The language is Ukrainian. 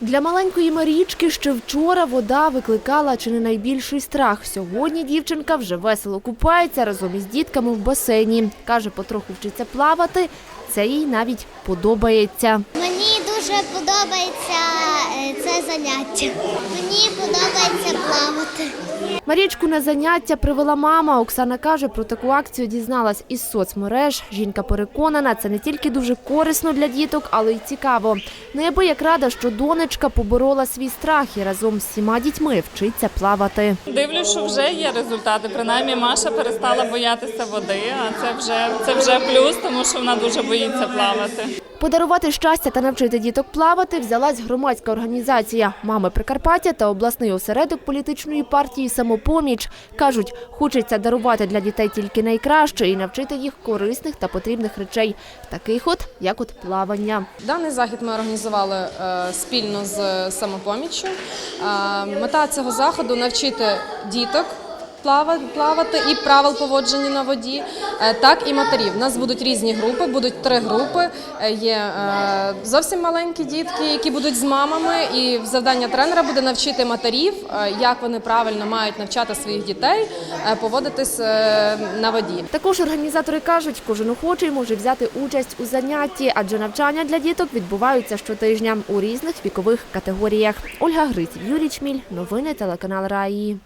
Для маленької Марічки ще вчора вода викликала чи не найбільший страх. Сьогодні дівчинка вже весело купається разом із дітками в басейні. Каже, потроху вчиться плавати. Це їй навіть подобається. Мені дуже подобається е, це заняття. Мені подобається плавати. Марічку на заняття привела мама. Оксана каже, про таку акцію дізналась із соцмереж. Жінка переконана, це не тільки дуже корисно для діток, але й цікаво. Неабияк рада, що донечка поборола свій страх і разом з всіма дітьми вчиться плавати. Дивлюсь, що вже є результати. Принаймні Маша перестала боятися води, а це вже це вже плюс, тому що вона дуже боїться плавати. Подарувати щастя та навчити діток плавати взялась громадська організація «Мами Прикарпаття» та обласний осередок політичної партії «Самопоміч». Кажуть, хочеться дарувати для дітей тільки найкраще і навчити їх корисних та потрібних речей, таких от, як от плавання. Даний захід ми організували е, спільно з самопоміччю. Е, Мета цього заходу навчити діток. Плава- Плавати і правил поводження на воді, е, так і матерів. У нас будуть різні групи, будуть три групи. Е, Є е, зовсім маленькі дітки, які будуть з мамами, і завдання тренера буде навчити матерів, як вони правильно мають навчати своїх дітей поводитись на воді. Також організатори кажуть, кожен охочий може взяти участь у занятті, адже навчання для діток відбуваються щотижня у різних вікових категоріях. Ольга Гриць, Юрій Чміль, новини телеканал Раї.